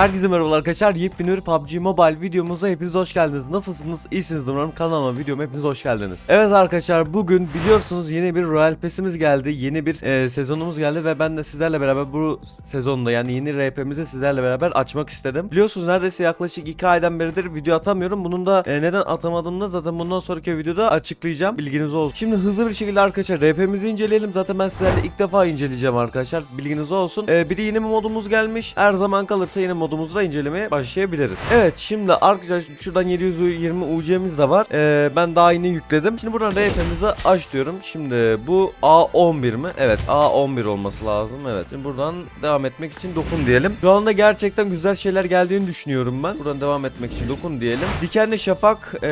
Herkese merhaba arkadaşlar. Yepyeni bir PUBG Mobile videomuza hepiniz hoş geldiniz. Nasılsınız? İyisiniz umarım. Kanalıma videoma hepiniz hoş geldiniz. Evet arkadaşlar bugün biliyorsunuz yeni bir Royal Pass'imiz geldi. Yeni bir e, sezonumuz geldi ve ben de sizlerle beraber bu sezonda yani yeni RP'mizi sizlerle beraber açmak istedim. Biliyorsunuz neredeyse yaklaşık 2 aydan beridir video atamıyorum. Bunun da e, neden atamadığımı da zaten bundan sonraki videoda açıklayacağım. Bilginiz olsun. Şimdi hızlı bir şekilde arkadaşlar RP'mizi inceleyelim. Zaten ben sizlerle ilk defa inceleyeceğim arkadaşlar. Bilginiz olsun. E, bir de yeni bir modumuz gelmiş. Her zaman kalırsa yeni modumuzu da incelemeye başlayabiliriz. Evet şimdi arkadaşlar şuradan 720 UC'miz de var. E, ben daha yeni yükledim. Şimdi buradan RP'mizi aç diyorum. Şimdi bu A11 mi? Evet A11 olması lazım. Evet. Şimdi buradan devam etmek için dokun diyelim. Şu anda gerçekten güzel şeyler geldiğini düşünüyorum ben. Buradan devam etmek için dokun diyelim. Dikenli Şafak ee,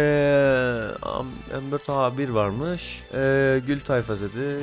M4 A1 varmış. Ee, Gül Tayfa dedi.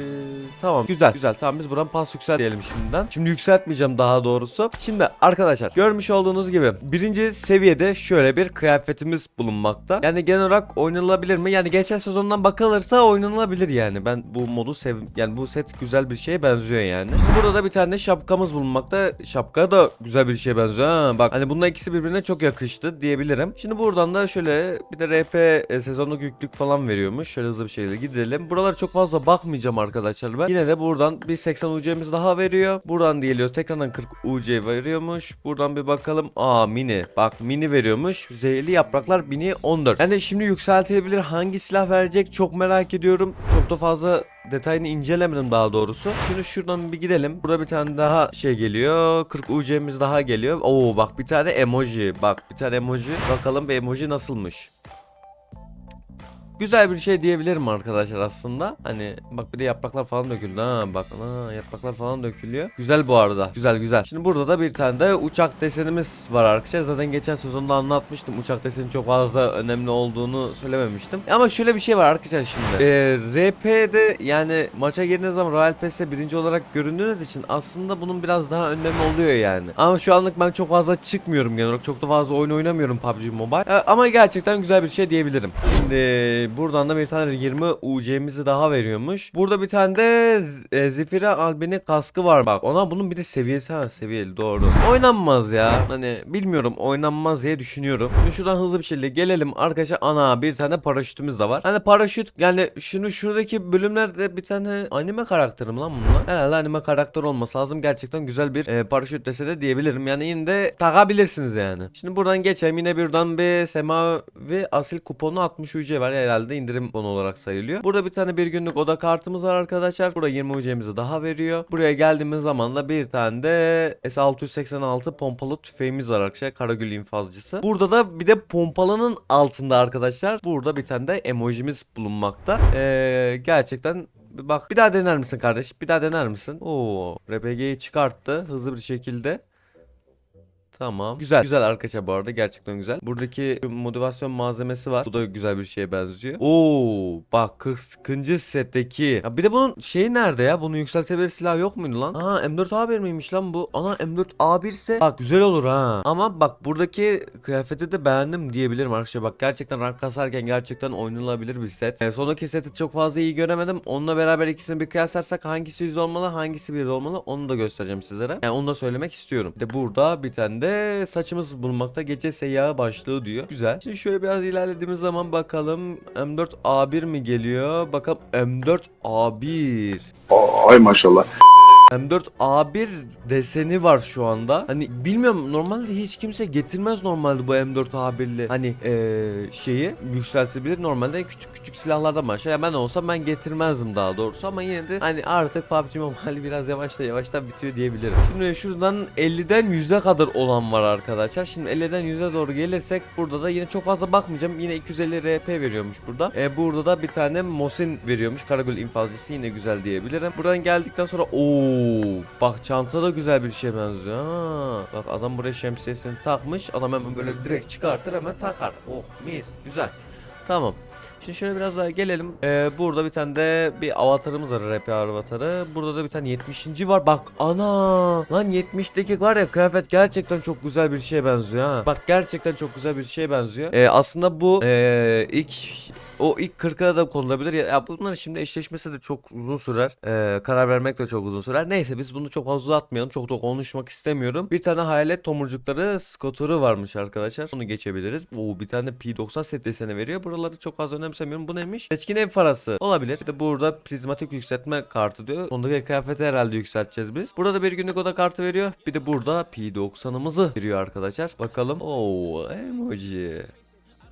Tamam güzel güzel. Tamam biz buradan pas yüksel diyelim şimdiden. Şimdi yükseltmeyeceğim daha doğrusu. Şimdi arkadaşlar görmüş olduğunuz gibi birinci seviyede şöyle bir kıyafetimiz bulunmakta. Yani genel olarak oynanılabilir mi? Yani geçen sezondan bakılırsa oynanılabilir yani. Ben bu modu sev yani bu set güzel bir şeye benziyor yani. Şimdi burada da bir tane şapkamız bulunmakta. Şapka da güzel bir şeye benziyor. Ha, bak hani bunlar ikisi birbirine çok yakıştı diyebilirim. Şimdi buradan da şöyle bir de RP e, sezonluk yüklük falan veriyormuş. Şöyle hızlı bir şekilde gidelim. Buralara çok fazla bakmayacağım arkadaşlar ben. Yine de buradan bir 80 UC'miz daha veriyor. Buradan geliyoruz. Tekrardan 40 UC veriyormuş. Buradan bir bakalım. Aa mini. Bak mini veriyormuş. Zehirli yapraklar mini 14. Yani şimdi yükseltebilir. Hangi silah verecek çok merak ediyorum. Çok da fazla detayını incelemedim daha doğrusu. Şimdi şuradan bir gidelim. Burada bir tane daha şey geliyor. 40 UC'miz daha geliyor. Oo bak bir tane emoji. Bak bir tane emoji. Bakalım bir emoji nasılmış. Güzel bir şey diyebilirim arkadaşlar aslında. Hani bak bir de yapraklar falan döküldü ha bak ha yapraklar falan dökülüyor. Güzel bu arada. Güzel güzel. Şimdi burada da bir tane de uçak desenimiz var arkadaşlar. Zaten geçen sezonda anlatmıştım. Uçak deseni çok fazla önemli olduğunu söylememiştim. Ama şöyle bir şey var arkadaşlar şimdi. Ee, RP'de yani maça girdiğiniz zaman Royal Pass'te birinci olarak göründüğünüz için aslında bunun biraz daha önemi oluyor yani. Ama şu anlık ben çok fazla çıkmıyorum genel olarak. Çok da fazla oyun oynamıyorum PUBG Mobile. Ee, ama gerçekten güzel bir şey diyebilirim. Şimdi buradan da bir tane 20 UC'mizi daha veriyormuş. Burada bir tane de e, Zephyra Albini kaskı var bak. Ona bunun bir de seviyesi ha seviyeli doğru. Oynanmaz ya. Hani bilmiyorum oynanmaz diye düşünüyorum. Şimdi şuradan hızlı bir şekilde gelelim. Arkadaşlar ana bir tane paraşütümüz de var. Hani paraşüt yani şunu şuradaki bölümlerde bir tane anime karakteri mi lan bunlar? Herhalde anime karakter olması lazım. Gerçekten güzel bir e, paraşüt dese de diyebilirim. Yani yine de takabilirsiniz yani. Şimdi buradan geçelim. Yine buradan bir semavi asil kuponu 60 UC var. Herhalde indirim kuponu olarak sayılıyor. Burada bir tane bir günlük oda kartımız var arkadaşlar. Burada 20 UC'mizi daha veriyor. Buraya geldiğimiz zaman da bir tane de S686 pompalı tüfeğimiz var arkadaşlar. Karagül infazcısı. Burada da bir de pompalının altında arkadaşlar. Burada bir tane de emojimiz bulunmakta. Ee, gerçekten Bak bir daha dener misin kardeş? Bir daha dener misin? Oo, RPG'yi çıkarttı hızlı bir şekilde. Tamam. Güzel. Güzel arkadaşlar bu arada. Gerçekten güzel. Buradaki motivasyon malzemesi var. Bu da güzel bir şeye benziyor. Oo, bak 40. setteki. Ya bir de bunun şeyi nerede ya? Bunun yükseltebilir silah yok muydu lan? Aa M4A1 miymiş lan bu? Ana M4A1 ise bak güzel olur ha. Ama bak buradaki kıyafeti de beğendim diyebilirim arkadaşlar. Bak gerçekten rank kasarken gerçekten oynanılabilir bir set. E, sondaki seti çok fazla iyi göremedim. Onunla beraber ikisini bir kıyaslarsak hangisi yüzde olmalı hangisi bir olmalı onu da göstereceğim sizlere. Yani onu da söylemek istiyorum. Bir de burada bir tane de saçımız bulunmakta. Gece seyyahı başlığı diyor. Güzel. Şimdi şöyle biraz ilerlediğimiz zaman bakalım M4A1 mi geliyor? Bakalım M4A1. Ay maşallah. M4A1 deseni var şu anda. Hani bilmiyorum normalde hiç kimse getirmez normalde bu M4A1'li hani eee şeyi yükseltebilir. Normalde küçük küçük silahlardan başlar. Ya ben olsam ben getirmezdim daha doğrusu ama yine de hani artık PUBG Mobile biraz yavaşta yavaşta bitiyor diyebilirim. Şimdi şuradan 50'den 100'e kadar olan var arkadaşlar. Şimdi 50'den 100'e doğru gelirsek burada da yine çok fazla bakmayacağım. Yine 250 RP veriyormuş burada. E, burada da bir tane Mosin veriyormuş. Karagül infazcısı yine güzel diyebilirim. Buradan geldikten sonra ooo bak çanta da güzel bir şey benziyor. Ha, bak adam buraya şemsiyesini takmış. Adam hemen böyle direkt çıkartır hemen takar. Oh mis güzel. Tamam. Şimdi şöyle biraz daha gelelim. Ee, burada bir tane de bir avatarımız var rap avatarı. Burada da bir tane 70. var. Bak ana lan 70'teki var ya kıyafet gerçekten çok güzel bir şeye benziyor ha. Bak gerçekten çok güzel bir şeye benziyor. Ee, aslında bu ee, ilk o ilk 40'a da konulabilir. Ya, ya bunların şimdi eşleşmesi de çok uzun sürer. Ee, karar vermek de çok uzun sürer. Neyse biz bunu çok fazla uzatmayalım. Çok da konuşmak istemiyorum. Bir tane hayalet tomurcukları skoturu varmış arkadaşlar. Bunu geçebiliriz. Oo bir tane P90 set deseni veriyor. Buraları çok fazla önemsemiyorum. Bu neymiş? Seçkin ev parası. Olabilir. Bir de burada prizmatik yükseltme kartı diyor. Sondaki kıyafeti herhalde yükselteceğiz biz. Burada bir günlük oda kartı veriyor. Bir de burada P90'ımızı veriyor arkadaşlar. Bakalım. Oo emoji.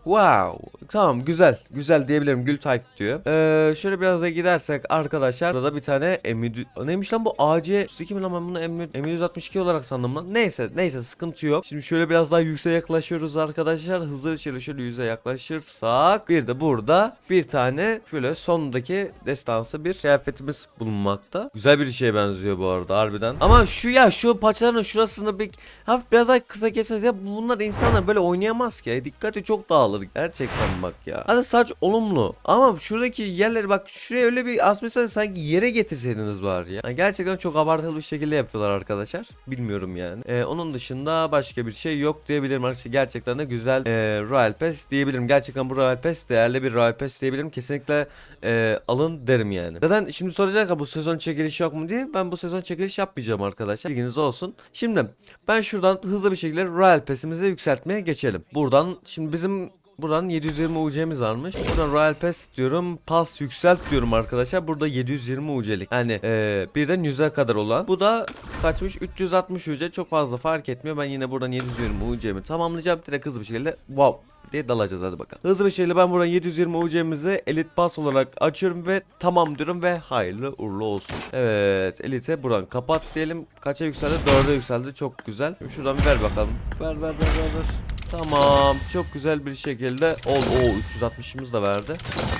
Wow. Tamam güzel. Güzel diyebilirim. Gül type diyor. Ee, şöyle biraz da gidersek arkadaşlar burada bir tane M7 neymiş lan bu AC 32 mi lan ben bunu M- M162 olarak sandım lan. Neyse neyse sıkıntı yok. Şimdi şöyle biraz daha yükseğe yaklaşıyoruz arkadaşlar. Hızlı bir şekilde şöyle yüze yaklaşırsak bir de burada bir tane şöyle sondaki destansı bir kıyafetimiz bulunmakta. Güzel bir şeye benziyor bu arada harbiden. Ama şu ya şu paçaların şurasını bir hafif biraz daha kısa kesseniz ya bunlar insanlar böyle oynayamaz ki. Dikkati çok dağılır gerçekten bak ya. Hadi saç olumlu ama şuradaki yerleri bak şuraya öyle bir asmışsanız sanki yere getirseydiniz var ya. Yani gerçekten çok abartılı bir şekilde yapıyorlar arkadaşlar. Bilmiyorum yani. Ee, onun dışında başka bir şey yok diyebilirim arkadaşlar. Gerçekten de güzel e, Royal Pass diyebilirim. Gerçekten bu Royal Pass değerli bir Royal Pass diyebilirim. Kesinlikle e, alın derim yani. Zaten şimdi soracak ya bu sezon çekiliş yok mu diye. Ben bu sezon çekiliş yapmayacağım arkadaşlar. Bilginiz olsun. Şimdi ben şuradan hızlı bir şekilde Royal Pass'imizi yükseltmeye geçelim. Buradan şimdi bizim Buradan 720 UC'miz varmış. Buradan Royal Pass diyorum. Pas yükselt diyorum arkadaşlar. Burada 720 UC'lik. Yani e, birden 100'e kadar olan. Bu da kaçmış? 360 UC. Çok fazla fark etmiyor. Ben yine buradan 720 UC'mi tamamlayacağım. Direkt hızlı bir şekilde. Wow diye dalacağız hadi bakalım. Hızlı bir şekilde ben buradan 720 UC'mizi Elite Pass olarak açıyorum ve tamam diyorum ve hayırlı uğurlu olsun. Evet Elite buradan kapat diyelim. Kaça yükseldi? 4'e yükseldi. Çok güzel. Şuradan ver bakalım. Ver ver ver ver ver. Tamam. Çok güzel bir şekilde oldu. Oo 360'ımız da verdi.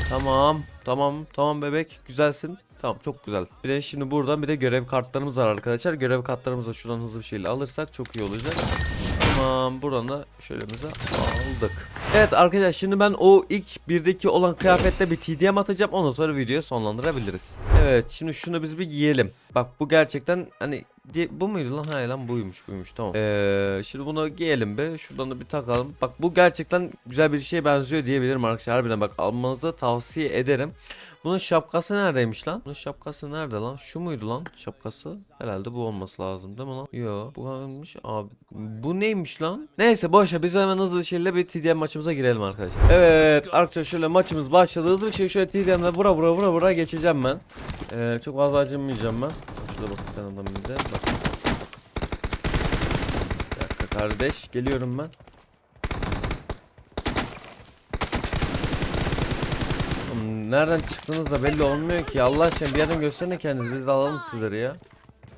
Tamam. Tamam. Tamam bebek. Güzelsin. Tamam çok güzel. Bir de şimdi buradan bir de görev kartlarımız var arkadaşlar. Görev kartlarımızı da şuradan hızlı bir şekilde alırsak çok iyi olacak. Tamam buradan da şöylemize aldık. Evet arkadaşlar şimdi ben o ilk birdeki olan kıyafetle bir TDM atacağım. Ondan sonra videoyu sonlandırabiliriz. Evet şimdi şunu biz bir giyelim. Bak bu gerçekten hani bu muydu lan? Hayır lan buymuş buymuş tamam. Ee, şimdi bunu giyelim be. Şuradan da bir takalım. Bak bu gerçekten güzel bir şeye benziyor diyebilirim arkadaşlar. Harbiden bak almanızı tavsiye ederim. Bunun şapkası neredeymiş lan? Bunun şapkası nerede lan? Şu muydu lan şapkası? Herhalde bu olması lazım değil mi lan? Yo bu hangimiş abi? Bu neymiş lan? Neyse boş ver biz hemen hızlı bir şekilde bir TDM maçımıza girelim arkadaşlar. Evet arkadaşlar şöyle maçımız başladı. Hızlı bir şekilde şöyle TDM'de vura vura vura vura geçeceğim ben. Ee, çok fazla acımayacağım ben. Şurada bak bir tane adam bize. Bak. Bir dakika kardeş geliyorum ben. Oğlum Nereden çıktığınız da belli olmuyor ki. Allah aşkına bir yerden gösterin kendinizi. Biz de alalım sizleri ya.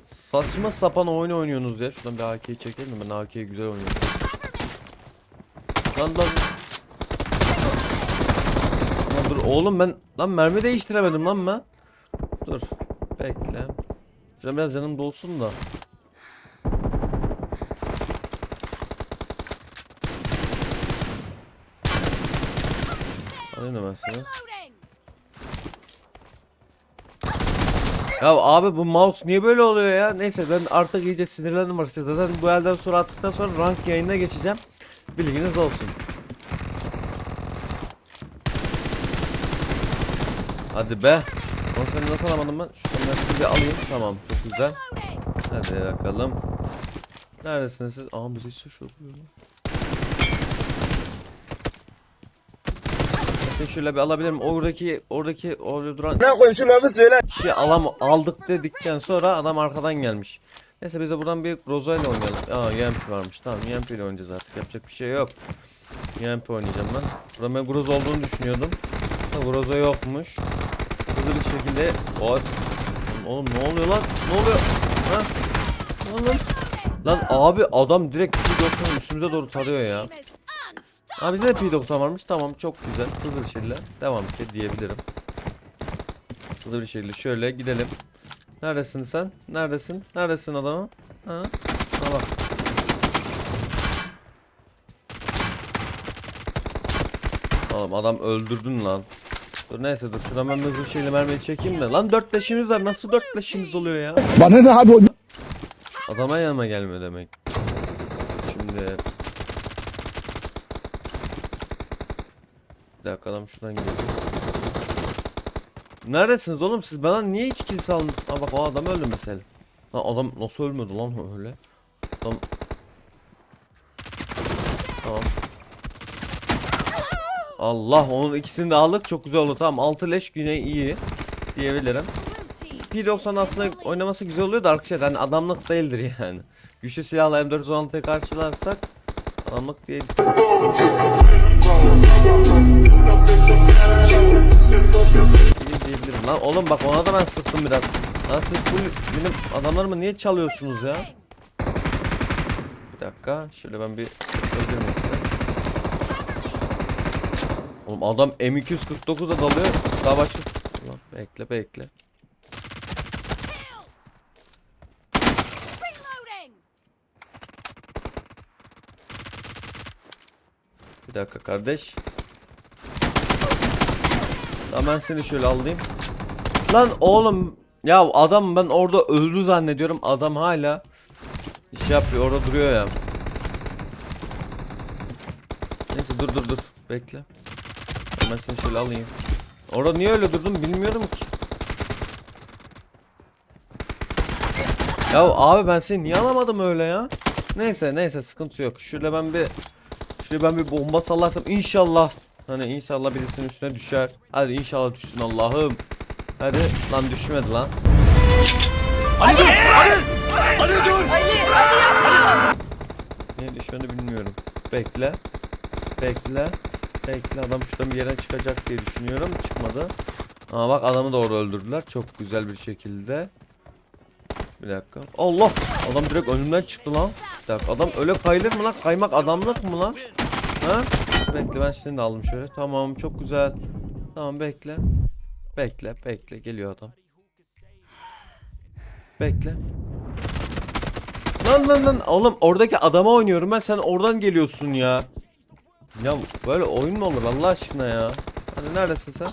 Saçma sapan oyun oynuyorsunuz ya. Şuradan bir AK'yi çekelim ben AK'yi güzel oynuyorum. Lan lan. Lan dur oğlum ben lan mermi değiştiremedim lan ben. Dur. Bekle. Şöyle biraz canım dolsun da. Alayım da ben. Ya abi bu mouse niye böyle oluyor ya? Neyse ben artık iyice sinirlendim arkadaşlar. Zaten bu elden sonra attıktan sonra rank yayına geçeceğim. Bilginiz olsun. Hadi be. Onu seni nasıl alamadım ben? Ben sizi bir alayım. Tamam çok güzel. Hadi bakalım. Neredesiniz siz? Aa bizi şu şu vuruyor lan. Seni şöyle bir alabilirim. Oradaki oradaki orada duran Ne koyayım şu lafı söyle. kişi alam aldık dedikten sonra adam arkadan gelmiş. Neyse biz de buradan bir Groza ile oynayalım. Aa Yamp varmış. Tamam Yamp ile oynayacağız artık. Yapacak bir şey yok. Yamp oynayacağım ben. Burada ben Groza olduğunu düşünüyordum. Ama Groza yokmuş. Hızlı bir şekilde o Oğlum ne oluyor lan? Ne oluyor? Ha? Ne oluyor? Lan abi adam direkt P90'ın üstümüze doğru tarıyor ya. Aa bizde de P90 varmış. Tamam çok güzel. Hızlı bir şekilde devam et diyebilirim. Hızlı bir şekilde şöyle gidelim. Neredesin sen? Neredesin? Neredesin adamı? Ha? Ha bak. Oğlum adam öldürdün lan. Dur neyse dur şuradan ben hızlı bir şeyle mermiyi çekeyim de. Lan 4 leşimiz var nasıl 4 leşimiz oluyor ya? Bana ne abi o Adama yanıma gelmiyor demek. Şimdi... dakika adam şuradan geliyor. Neredesiniz oğlum siz bana niye hiç kill saldınız? Aa bak o adam öldü mesela. Lan adam nasıl ölmedi lan öyle? Adam... Tamam. Allah onun ikisini de aldık çok güzel oldu tamam 6 leş güne iyi diyebilirim. P90 aslında oynaması güzel oluyor da arkadaşlar hani adamlık değildir yani. Güçlü silahla M416'ya karşılarsak adamlık değil. Diyebilirim lan oğlum bak ona da ben sıktım biraz. Lan siz bu benim adamlarımı niye çalıyorsunuz ya? Bir dakika şöyle ben bir öldürmek. Oğlum adam M249'a dalıyor. Daha başka... Ulan bekle bekle. Bir dakika kardeş. Ben seni şöyle alayım. Lan oğlum ya adam ben orada öldü zannediyorum. Adam hala iş yapıyor orada duruyor ya. Neyse dur dur dur bekle. Ben seni şöyle alayım. Orada niye öyle durdum bilmiyorum ki. Ya abi ben seni niye alamadım öyle ya? Neyse neyse sıkıntı yok. Şöyle ben bir Şöyle ben bir bomba sallarsam inşallah hani inşallah birisinin üstüne düşer. Hadi inşallah düşsün Allah'ım. Hadi lan düşmedi lan. Niye düşmedi bilmiyorum. Bekle. Bekle. Bekle adam şuradan bir yere çıkacak diye düşünüyorum. Çıkmadı. Ama bak adamı da orada öldürdüler. Çok güzel bir şekilde. Bir dakika. Allah! Adam direkt önümden çıktı lan. Bir dakika adam öyle kayılır mı lan? Kaymak adamlık mı lan? Ha? Bekle ben seni de aldım şöyle. Tamam çok güzel. Tamam bekle. Bekle bekle geliyor adam. Bekle. Lan lan lan oğlum oradaki adama oynuyorum ben sen oradan geliyorsun ya. Ya böyle oyun mu olur Allah aşkına ya? Hadi neredesin sen?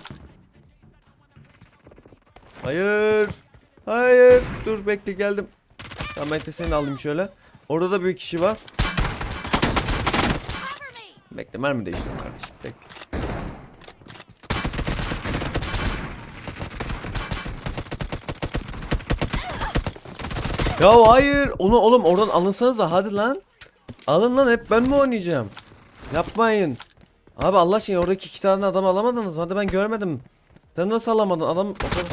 Hayır. Hayır. Dur bekle geldim. Tamam ben de seni alayım şöyle. Orada da bir kişi var. Bekle mermi değiştirdim kardeşim. Bekle. Ya hayır. Onu oğlum oradan alınsanız da hadi lan. Alın lan hep ben mi oynayacağım? Yapmayın. Abi Allah aşkına oradaki iki tane adam alamadınız. Hadi ben görmedim. Sen nasıl alamadın? Adam o kadar,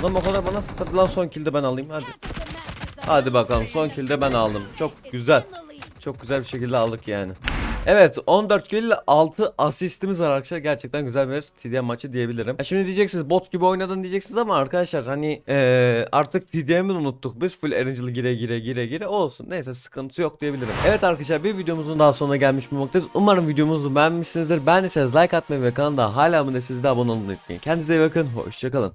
adam o kadar bana sıkıldı lan son kill'de ben alayım hadi. Hadi bakalım son kill'de ben aldım. Çok güzel. Çok güzel bir şekilde aldık yani. Evet 14 kill 6 asistimiz var arkadaşlar. Gerçekten güzel bir TDM maçı diyebilirim. Ya şimdi diyeceksiniz bot gibi oynadın diyeceksiniz ama arkadaşlar hani eee, artık TDM'i unuttuk. Biz full Erangel'ı gire gire gire gire olsun. Neyse sıkıntı yok diyebilirim. Evet arkadaşlar bir videomuzun daha sonuna gelmiş bulunmaktayız. Umarım videomuzu beğenmişsinizdir. Beğendiyseniz like atmayı ve kanalda hala abone de abone olmayı unutmayın. Kendinize iyi bakın. Hoşçakalın.